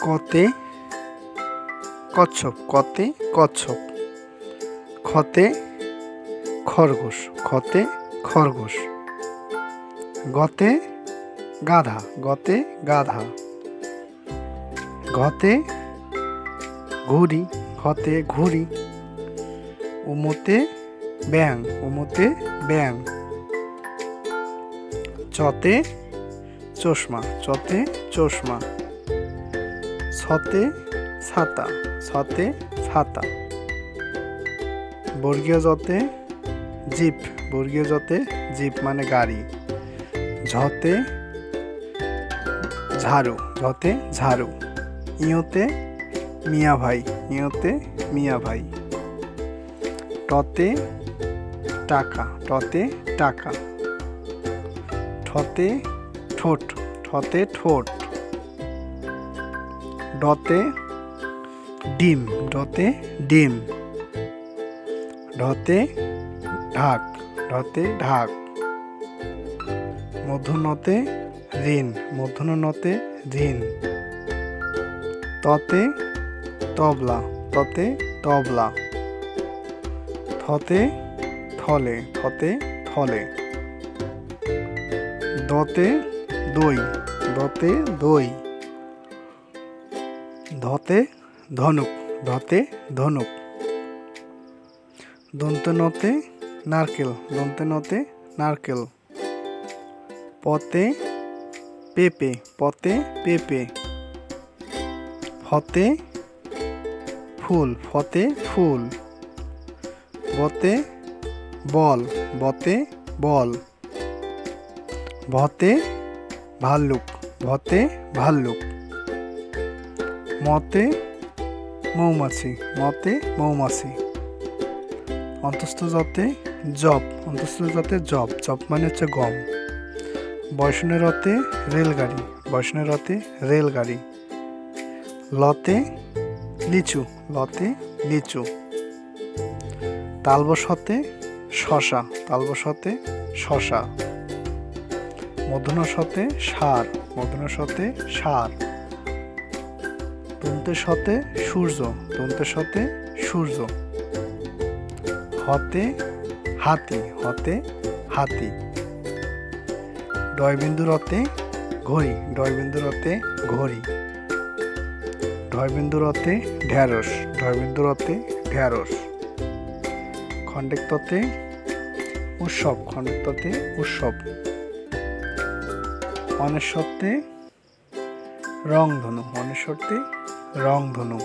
কতে, কচ্ছপ কতে, কচ্ছপ, খতে, খরগোশ খতে, খরগোশ, গতে, গাধা গতে, গাধা, ঘতে, ঘুড়ি ঘতে, ঘুড়ি, উমতে ব্যাং উমতে ব্যাং চতে, চশমা চতে, চশমা ছতে ছাতা সতে। ছাতা বর্গীয় জতে জিপ, বর্গীয় জতে জিপ মানে গাড়ি। ঝতে ঝাড়ু ঝতে ঝাড়ু। ইয়োতে মিয়া ভাই, ইয়োতে মিয়া ভাই। টতে টাকা টতে টাকা। ঠতে ঠোঁট ঠতে ঠোঁট। ডতে ডিম ডতে ডিম ঢতে ঢাক ঢতে ঢাক মধ্যনতে ঋণ মধ্যনতে ঋণ, ততে তবলা ততে তবলা, থতে থলে থতে থলে, দতে দই দতে দই ধতে ধনুক ধতে ধনুক। দন্তে নতে নারকেল, দন্তে নতে নারকেল। পতে পেঁপে পতে পেঁপে। ফতে ফুল ফতে ফুল। বতে বল বতে বল। ভতে ভাল্লুক ভতে ভাল্লুক। মতে মৌমাছি মতে মৌমাছি। অন্তস্থ জতে জব অন্তস্থ যতে জব জব মানে হচ্ছে গম। বয়সনের রথে রেলগাড়ি বয়সনের রথে রেলগাড়ি। লতে লিচু লতে লিচু। তালবসতে শশা তালবসতে শশা। মধুনসতে সার মধুনসতে সার। দন্তের সতে সূর্য দন্তের সতে সূর্য। হতে হাতি হতে হাতি। ডয়বিন্দু রতে ঘড়ি, ডয়বিন্দু রতে ঘড়ি। ঢয়বিন্দু রতে ঢ্যাঁড়স ঢয়বিন্দু রতে ঢ্যাঁড়স খণ্ডেক্ততে উৎসব খণ্ডেক্ততে উৎসব। অনেশ্বরতে রংধনু অনেশ্বরতে রংধনু।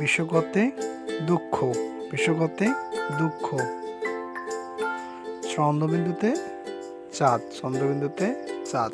বিশ্বকতে দুঃখ বিশ্বকতে দুঃখ। ছন্দবিন্দুতে চাঁদ ছন্দবিন্দুতে চাঁদ।